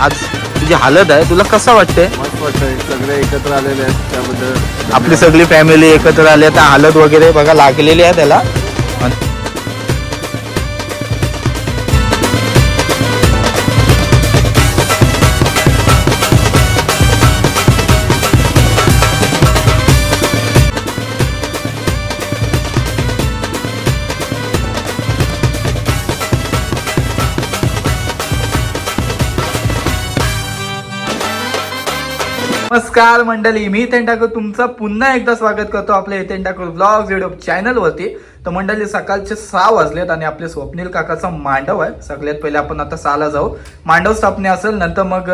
आज तुझी हालत आहे तुला कसं वाटतंय? मस्त वाटतंय. सगळे एकत्र आलेले आहेत त्याबद्दल आपली सगळी फॅमिली एकत्र आली आहे, त्या हालत वगैरे बघा लागलेली आहे त्याला. नमस्कार मंडळी मी तेन ठाकूर. तुमचं पुन्हा एकदा स्वागत करतो आपल्या इथेन ठाकूर ब्लॉग युट्यूब चॅनलवरती तर मंडळी सकाळचे सहा वाजलेत आणि आपले स्वप्नील काकाचा मांडव आहे. सगळ्यात पहिले आपण आता सहाला जाऊ. मांडव स्थापने असेल नंतर मग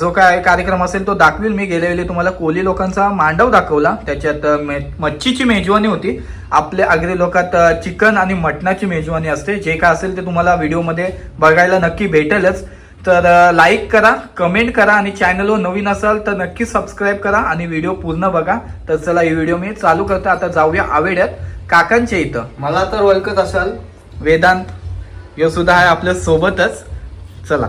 जो काय कार्यक्रम असेल तो दाखवील. मी गेल्या वेळी तुम्हाला कोली लोकांचा मांडव दाखवला. त्याच्यात मे- मच्छीची मेजवानी होती. आपल्या आगरी लोकात चिकन आणि मटणाची मेजवानी असते. जे काय असेल ते तुम्हाला व्हिडिओमध्ये बघायला नक्की भेटेलच. तर लाईक करा कमेंट करा आणि चॅनलवर नवीन असाल तर नक्की सबस्क्राईब करा आणि व्हिडिओ पूर्ण बघा. तर चला ही व्हिडिओ मी चालू करतो. आता जाऊया आवेड्यात. काकांच्या इथं. मला तर ओळखत असाल. वेदांत यो सुद्धा आहे आपल्या सोबतच. चला.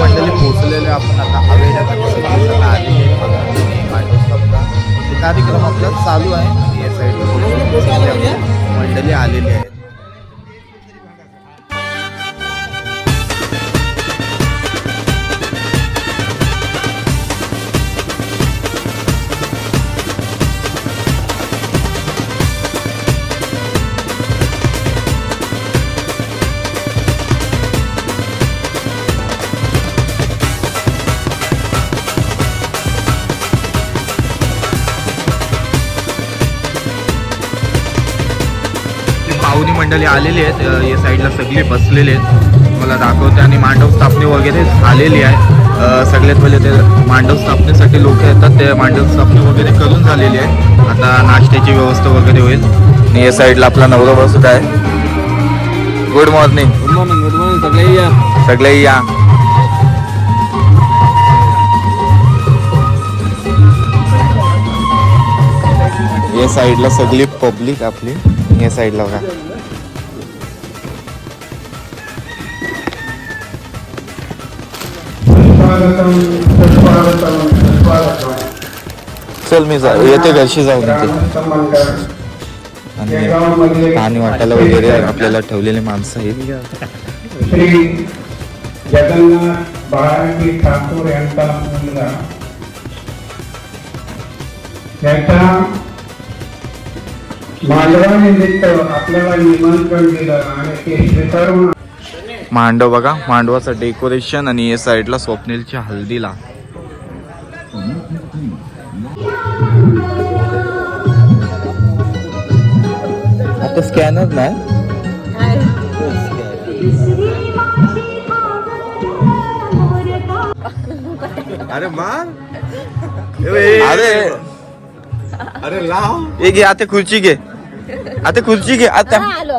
मंडळी पोहोचलेले आपण आता आवेड्यात. कार्यक्रम आपला चालू आहे. या साईडला मंडळी आलेली आहेत. पाहुणी मंडळी आलेली आहेत. या साईडला सगळे बसलेले आहेत. मला दाखवते. आणि मांडव स्थापने वगैरे झालेली आहे. सगळ्यात पहिले ते मांडव स्थापनेसाठी लोक येतात. ते मांडव स्थापने वगैरे करून झालेली आहे आता नाश्त्याची व्यवस्था वगैरे होईल. आणि या साईडला आपला नवरा बसत आहे. Good morning good morning good morning सगळे या. सगळे या. या साईडला सगळी पब्लिक आपली. या साईडला बघा. चल मी जा येते घरशी जाऊन येते आणि पाणी वाटायला वगैरे आपल्याला ठेवलेले माणसं आहेत. श्री जगन्नाथ बाळाजी ठाकूर यांचा मुलगा. मालवानिमित्त आपल्याला निमंत्रण दिलं आणि ते स्वीकारून मांडव बघा मांडवाचं डेकोरेशन आणि या साईडला स्वप्नीलच्या हल्दीला आता स्कॅनर नाही अरे मार अरे. अरे लाव. हे घे आता खुर्ची घे. आता खुर्ची घे आता. आलो.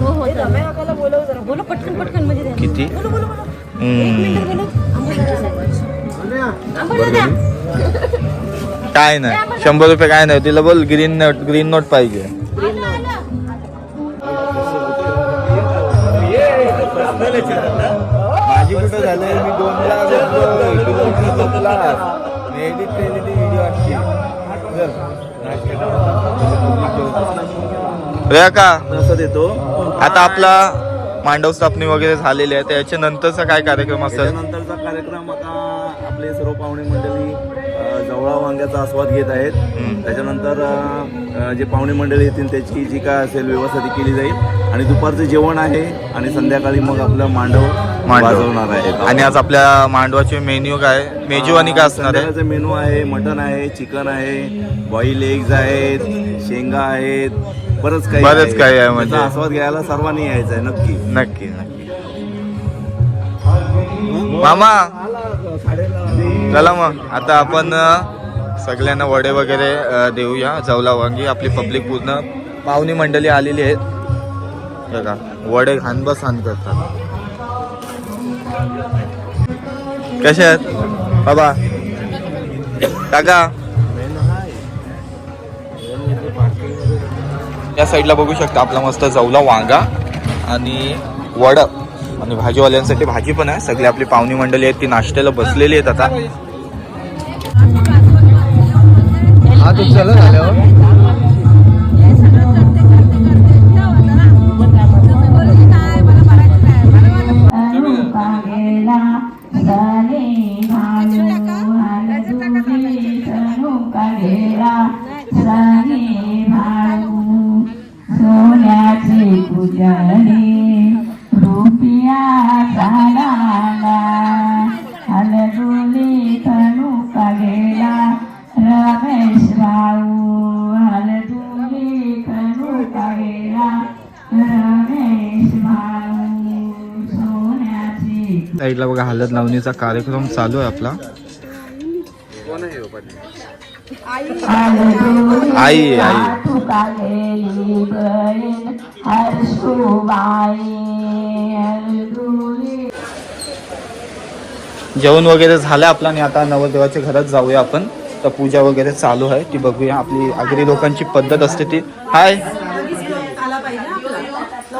हो हो रम्या काकाला बोलव जरा बोला पटकन पटकन म्हणजे द्या. किती? बोलो बोलो बोलो. हम्म, बोलो आंबोली द्या. काय नाही. शंभर रुपये काय नाही. तिला बोल ग्रीन नोट ग्रीन नोट पाहिजे. आलं, आलं. माझी कुठं झालंय? मी दोनदा का? असं देतो. आता आपला मांडव स्थापने वगैरे झालेली आहे त्याच्या नंतरचा काय कार्यक्रम असेल? त्याच्यानंतरचा कार्यक्रम आता आपले सर्व पाहुणे मंडळी जवळा वांग्याचा आस्वाद घेत आहेत. त्याच्यानंतर जे पाहुणे मंडळी येतील त्याची जी काय असेल व्यवस्था ती केली जाईल. आणि दुपारचं जेवण आहे आणि संध्याकाळी मग आपलं मांडव मांडव. वाजवणार आहे आणि आज आपल्या मांडवाचे मेन्यू काय? मेजवानी काय असणार आहे? मेनू आहे मटन आहे चिकन आहे बॉईल एग्ज आहेत शेंगा आहेत बरंच काही बरंच काही आहे म्हणजे. त्याचा आस्वाद घ्यायला सर्वांनी यायचं आहे नक्की. नक्की नक्की. मामा. चला मग आता आपण अ, सगळ्यांना वडे वगैरे अ, देऊया. जवला वांगी आपली पब्लिक पूर्ण पाहुणी मंडळी आलेली आहेत. बघा वडे घाण बस हान करतात. कशा आहेत? बाबा. काका या साईडला बघू शकता आपला मस्त जवला वांगा आणि वड आणि भाजीवाल्यांसाठी भाजी पण आहे सगळी आपली पाहुणी मंडळी आहेत ती नाश्त्याला बसलेली आहेत आता हा चला झाल्यावर सोन्याची पूजनी रुपया सालाला हलदुली तनु गेला रमेश भाऊ हलदुली तनु गेला रमेश भाऊ सोन्याची साईडला बघा हळद लावणीचा कार्यक्रम चालू आहे आपला. आई आई. बळीन हर्षुबाई हलदुली जेवण वगैरे झालं आपलं आणि आता नवरदेवाच्या घरात जाऊया आपण. तर पूजा वगैरे चालू आहे. ती बघूया आपली आगरी लोकांची पद्धत असते ती. हाय.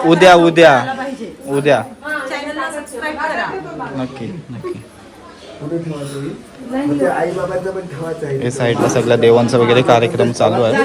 उद्या उद्या. उद्या. नक्की नक्की. हे साईडला सगळ्या देवांचा वगैरे कार्यक्रम चालू आहे.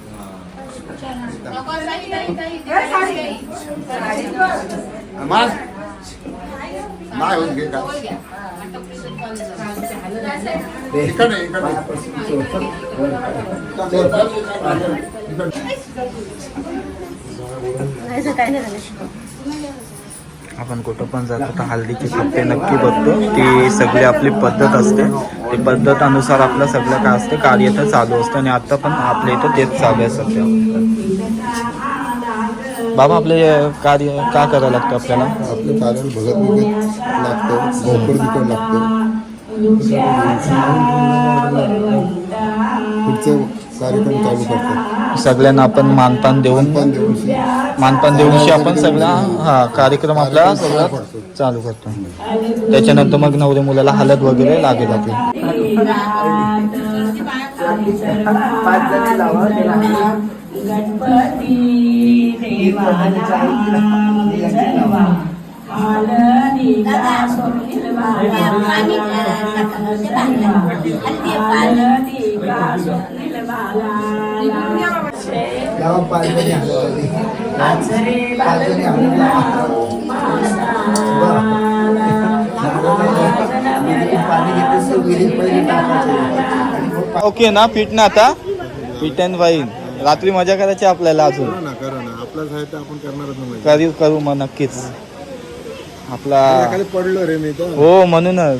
नाही होऊन घे का? काय झालं आपण कुठं पण जातो तर हल्दीची पत्ते नक्की बघतो. ती सगळी आपली पद्धत असते. ती पद्धत अनुसार आपलं सगळं काय असतं कार्य तर चालू असतं आणि आता पण आपल्या इथं तेच चालू आहे सध्या. बाबा आपले कार्य का करावं लागतं आपल्याला? आपलं कारण भगत विकत लागतं विकत लागतं. पुढचं कार्यक्रम चालू करतात सगळ्यांना आपण मानपान देऊन पण देऊन मानपान देऊनशी आपण सगळा हा कार्यक्रम आपला सगळा चालू करतो त्याच्यानंतर मग नवरे मुलाला हलत वगैरे लागेल आपली गणपती ओके ना फिट ना आता. फिट अँड फाईन रात्री मजा करायची आपल्याला अजून. करा ना आपण करणारच करू मग नक्कीच. आपला खाली पडलो रे मी तर हो म्हणूनच.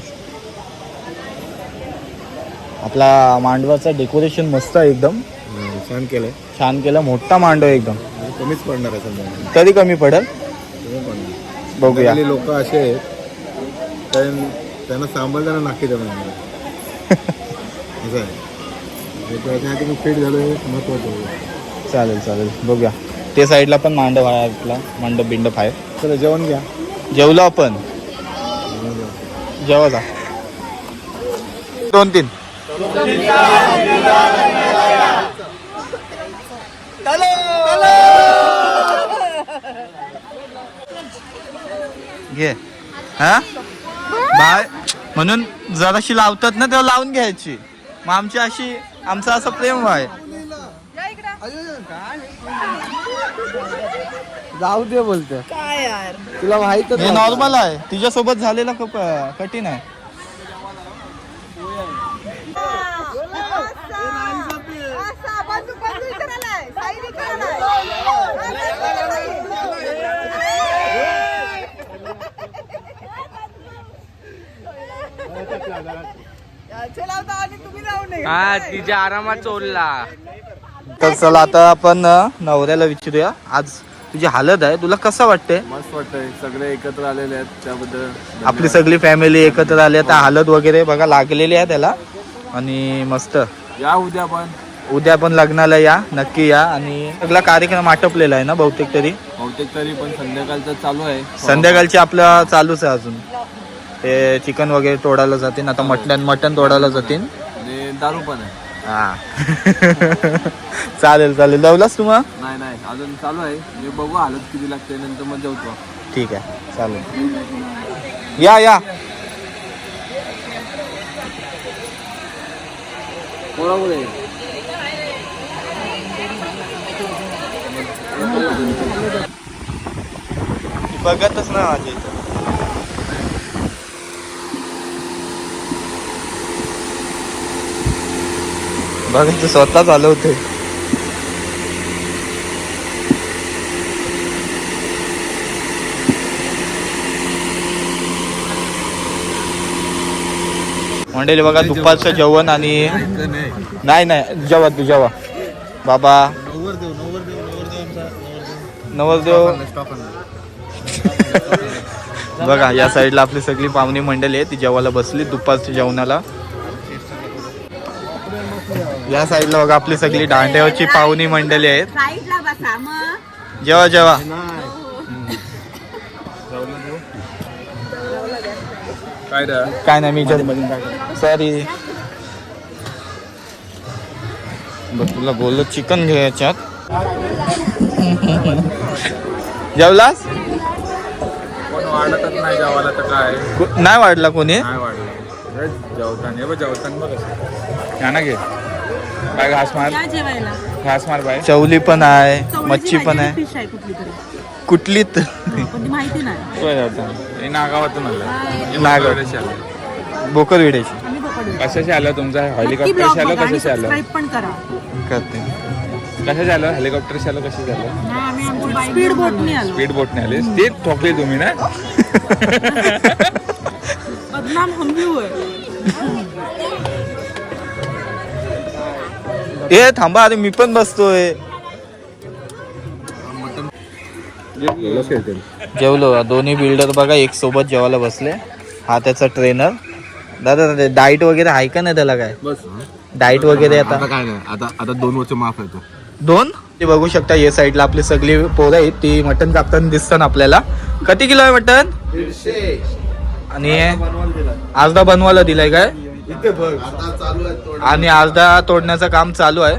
आपला मांडवाचा डेकोरेशन मस्त आहे एकदम. छान केलंय. छान केलं मोठा मांडव आहे एकदम. कमीच पडणार आहे समजा. तरी कमी पडेल. बघूया. लोक असे आहेत. त्यां- त्यांना सांभाळताना नाकी जमणार असं आहे. फिट झालं हे महत्वाचं आहे. चालेल चालेल. बघूया. ते साईडला पण मांडव आहे आपला. मंडप बिंडप आहे. चला जेवण घ्या. जेवलो आपण. जेवा जा. दोन तीन. घे. हा? बाय. म्हणून जराशी लावतात ना तेव्हा लावून घ्यायची. मग आमची अशी आमचं असं प्रेम आहे. जाऊ दे बोलते. तुला माहीत हे नॉर्मल आहे. तिच्यासोबत झालेलं खूप अं, कठीण आहे. हा तिच्या आरामात चोरला. तर चला आता आपण नवऱ्याला विचारूया. आज तुझी हालत आहे. तुला कसं वाटते मस्त वाटतंय. सगळे एकत्र आलेले आहेत त्याबद्दल आपली सगळी फॅमिली एकत्र आली आता हालत वगैरे बघा लागलेली आहे त्याला. आणि मस्त. या उद्या पण. उद्या पण लग्नाला या. नक्की या. आणि सगळा कार्यक्रम आटोपलेला आहे ना बहुतेक तरी? बहुतेक तरी पण संध्याकाळचं चालू आहे. संध्याकाळची आपलं चालूच आहे अजून. ते चिकन वगैरे तोडायला जातील. आता मटण मटण तोडायला जातील. आणि दारू पण आहे. हा. चालेल चालेल. लावलास तू मग? नाही नाही. अजून चालू आहे. मी बघू हालत किती लागते नंतर मग जेवतो. ठीक आहे. चालेल. या या. कोणामुळे? बघतच ना माझ्या इथं. बघा तू स्वतः चालवते मंडळी बघा दुपारचं जेवण आणि नाही नाही जेवा तू जेवा. बाबा. नवरदेव बघा या साईडला आपली सगळी पाहुणी मंडळी आहे ती जेवायला बसली दुपारच्या जेवणाला. या साईडला बघा आपली सगळी दांड्यावरची पाहुणी मंडळी आहेत. साईडला बसा मग. जेवा जेवा. काय रे? काय नाही मी सॉरी. बघ तुला बोललो चिकन घे याच्यात. जेवलास? कोण वाढतच नाही जेवायला तर काय? नाही वाढला कोणी? नाही वाढलं. जेवताना हे जेवताना बघ. घे. काय घास मार? या जेवायला. घास मार बाय चवली पण आहे मच्छी पण आहे. फिश आहे कुठली तरी कुठलीत पण ती माहिती नाही. तो जेवताना हे नागावातून आलं नागाव. बोकड विड्याची आम्ही पकडू कशाचे आलं तुमचं? हेलिकॉप्टर आलं? कशाचे आलं? सबस्क्राईब पण करा. करते. कशाचे आलं? हेलिकॉप्टर आलं? आम्ही आमची स्पीड बोटनी आलो. स्पीड बोटने आले. ते ठोकले तुम्ही ना? बदनाम हम भी हुए ए थांबा अरे मी पण बसतोय. जेवलो. दोन्ही बिल्डर बघा एक सोबत जेवायला बसले. हा त्याचा ट्रेनर दादा डाईट वगैरे आहे का नाही त्याला काय? बस. डाईट वगैरे आता? काय नाही. आता आता दोन वर्ष माफ येतो दोन? ते बघू शकता या साईडला आपली सगळी पोरं आहेत. ती मटन कापताना दिसतात आपल्याला. किती किलो आहे मटन आणि अर्धा बनवायला दिलाय काय? आता चालू आहे. आणि अर्धा तोडण्याचं काम चालू आहे.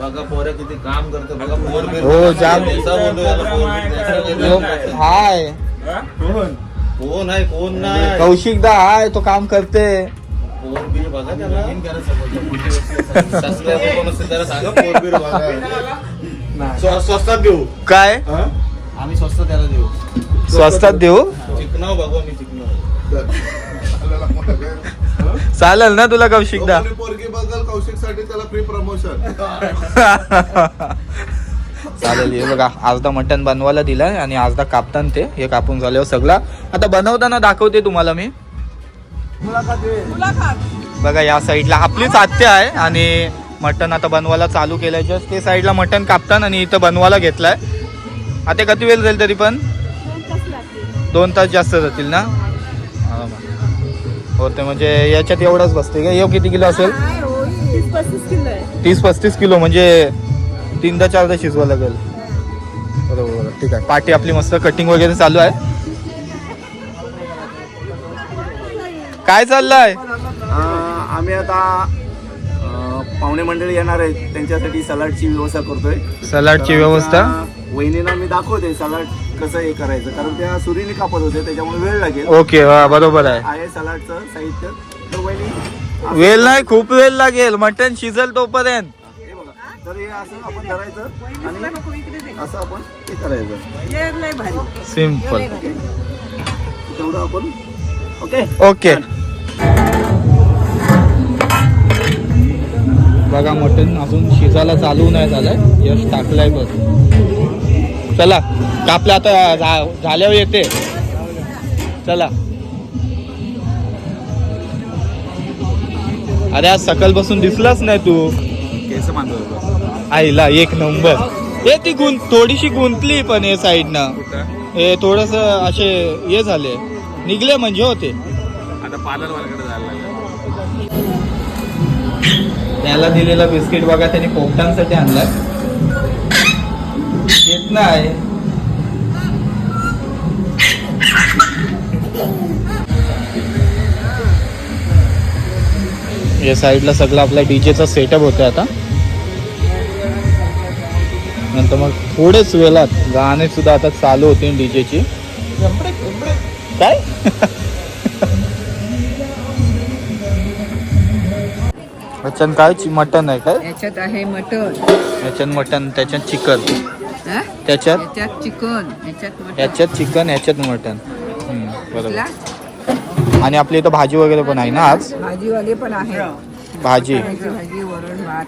बघा पोरं किती काम करतो बघा पोर हो जाम. हाय. कोण? आहे कोण नाही? कौशिकदा हाय तो काम करते. स्वस्तात देऊ. काय? आम्ही स्वस्त त्याला देऊ. स्वस्तात देऊ? चिकनाव बघू आम्ही चालेल ना तुला कौशिकदा कोणी पोरगी बघल कौशिकसाठी त्याला फ्री प्रमोशन चालेल हे बघा अर्धा मटण बनवायला दिलाय आणि अर्धा कापताना ते हे कापून झाल्यावर सगळा. आता बनवताना दाखवते तुम्हाला मी. बघा या साईडला आपलीच आत्या आहे आणि मटण आता बनवायला चालू केलंय. जस्ट ते साईडला मटण कापताना आणि इथं बनवायला घेतलाय. आता किती वेळ जाईल तरी पण? दोन तास जास्त जातील ना? हा मग. होते म्हणजे याच्यात एवढंच बसते का? हे किती किलो असेल? तीस पस्तीस किलो म्हणजे तीनदा चारदा शिजवा लागेल. बरोबर बरोबर ठीक आहे. पाटी आपली मस्त कटिंग वगैरे चालू आहे. काय चाललंय? आम्ही आता पाहुणे मंडळी येणार आहेत. त्यांच्यासाठी सलाडची व्यवस्था करतोय. सलाडची व्यवस्था? वहिनीला मी दाखवते सलाड. कसं हे करायचं? कारण त्या सुरीने कापत होते त्याच्यामुळे वेळ लागेल. ओके हा बरोबर आहे. आहे सलाडचं साहित्य. तर वहिनी वेळ नाही खूप वेळ लागेल. मटण शिजल तोपर्यंत. हे बघा. तर हे असं आपण धरायचं आणि असं आपण हे करायचं. सिंपल तेवढं आपण ओके? ओके. बघा मटण अजून शिजायला चालू नाही झालंय. यश टाकलाय बघ चला कापल्या आता झाल्यावर येते. चला. अरे आज सकल बसून दिसलाच नाही तू. केस आईला एक नंबर. हे ती गुंत थोडीशी गुंतली पण हे साईडनं. हे थोडस असे हे झाले. निघले म्हणजे होते. आता त्याला दिलेला बिस्किट बघा त्याने पोपटांसाठी आणला येत नाही. या साईडला सगळं आपला डीजेचा सेटअप होतं आता. नंतर मग थोडेच वेळात गाणे सुद्धा आता चालू होते डीजेची. काय याच्यात काय? चि- मटन आहे काय? याच्यात आहे मटन याच्यात मटन त्याच्यात चिकन? त्याच्यात? याच्यात चिकन याच्यात चिकन याच्यात मटन बरोबर? आणि आपली इथं भाजी वगैरे पण आहे ना आज? भाजीवाले पण आहे भाजी. भाजी वरण भात.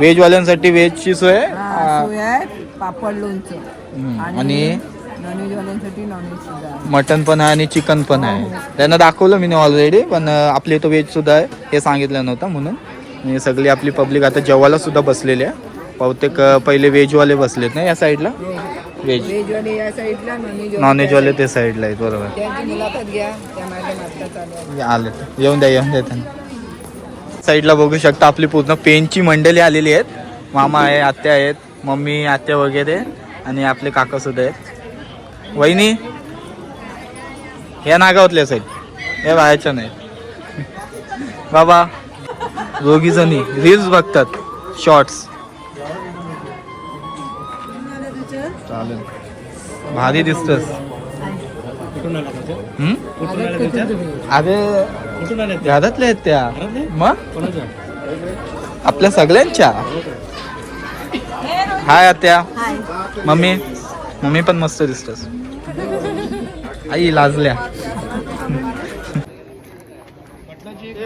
व्हेज वाल्यांसाठी व्हेजची सोय? हा, पापड लोणचं. आणि. मटन पण आहे आणि चिकन पण आहे. त्यांना दाखवलं मी ऑलरेडी पण अं, आपल्या इथं व्हेज सुद्धा आहे. हे सांगितलं नव्हतं म्हणून. सगळी आपली पब्लिक आता जेवायला सुद्धा बसलेली आहे. बहुतेक पहिले व्हेजवाले बसलेत ना या साईडला? व्हेज व्हेजवाले या साईडला नॉनव्हेजवाले ते साईडला. आहेत बरोबर. त्यांची मुलाखत घ्या त्या मॅडम आता चालू आहे. आले येऊन द्या येऊन द्या त्यांना. साईडला बघू शकता आपली पूर्ण पेनची मंडळी आलेली आहेत. मामा आहे आत्या आहेत मम्मी आत्या वगैरे आणि आपले काका सुद्धा आहेत. वहिनी या नागावतल्या साईड. हे बाहेरच्या नाही. बाबा दोघी जणी रील्स बघतात शॉर्ट्स चालेल. भारी दिसतस. हम्म? अरे घरातल्या आहेत त्या. मग? आपल्या सगळ्यांच्या? हाय आत्या. मम्मी. मम्मी पण मस्त दिसतस. आई लाजल्या.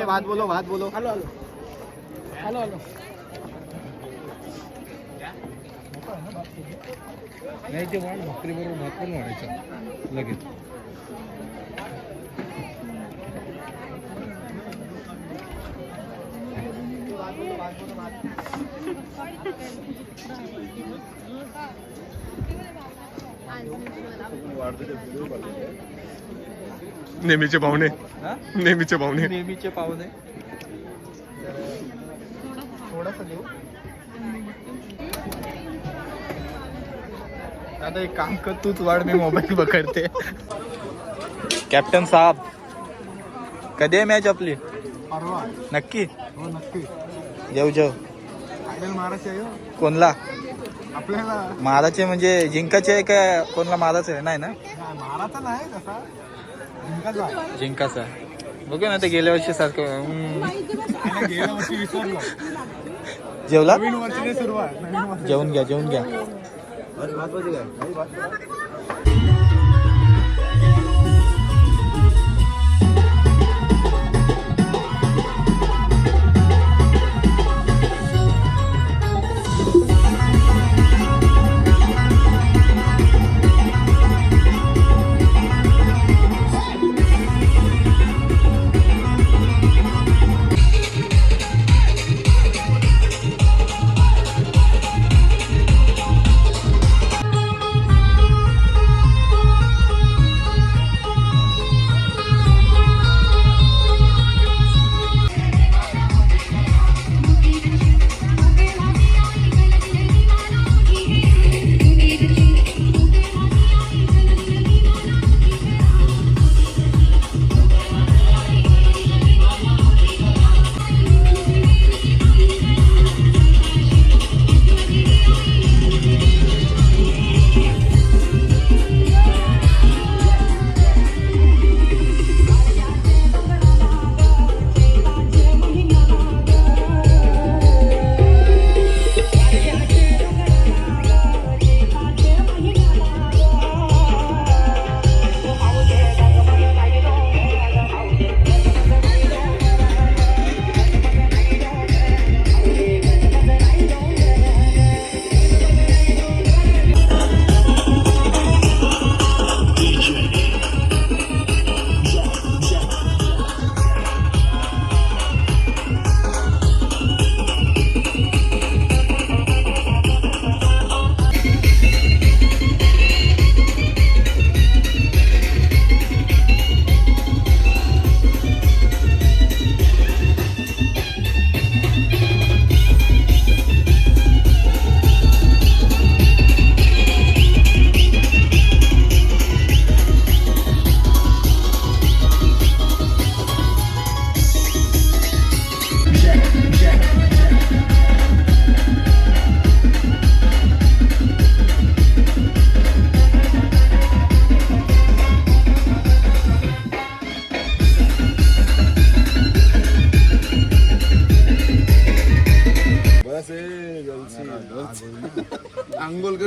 भात बोलो भात बोलो हॅलो. Hello hello. नाही ते वाढ भाकरी बरोबर भात पण वाढायचा लगेच. नेहमीचे पाहुणे. नेहमीचे पाहुणे. नेहमीचे पाहुणे. थोडासा देऊ. आता एक काम कर तूच वाढ मी मोबाईल पकडते. कॅप्टन साहेब कधी आहे मॅच आपली? परवा. नक्की? हो नक्की. फायनल महाराष्ट्र आहे हो. कोणला? आपल्याला. महाराचे म्हणजे जिंकाचे आहे का कोणला महाराज आहे? नाही ना? नाही, महाराचा नाही तसा. जिंकाचा आहे. जिंकाचा बघू ना ते गेल्या वर्षी सारखं. हम्म. आणि गेल्या वर्षी विसरलो. जेवला? नवीन वर्षाची सुरुवात नवीन वर्ष जेवून घ्या जेवून घ्या. आंघोलकर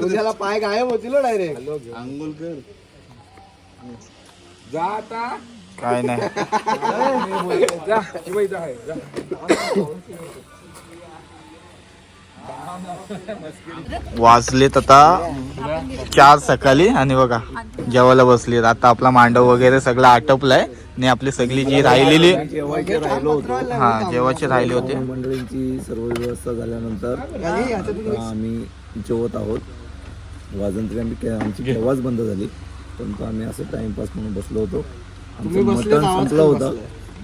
तुझ्याला पाय गायब होतील डायरेक्ट आंघोलकर काय नाही. वाजलेत आता चार सकाळी आणि बघा जेवायला बसलीत. आता आपला मांडव वगैरे सगळं आटपलाय आणि आपली सगळी जी राहिलेली जेवायचे राहिलो होतो हा जेवायचे राहिले होते. मंडळींची सर्व व्यवस्था झाल्यानंतर आता आम्ही जेवत आहोत. वाजंत्री आम्ही के- आमची केव्हाच बंद झाली. परंतु आम्ही असं टाइमपास म्हणून बसलो होतो. आमचं मटण संपलं होतं.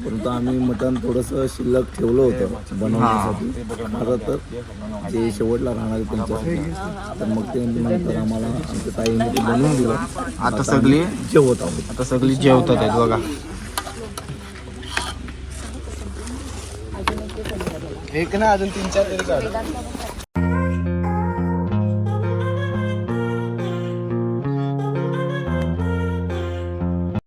परंतु आम्ही मटण थोडंसं शिल्लक ठेवलं होतं बनवण्यासाठी. आता तर जे शेवटला राहणार आहे त्यांच्यासाठी तर मग ते नंतर आम्हाला आमच्या ताईने ते बनवून दिलं. आता सगळी जेवत आहोत. आता सगळी जेवतात आहेत बघा. एक ना अजून तीन चार तरी काढ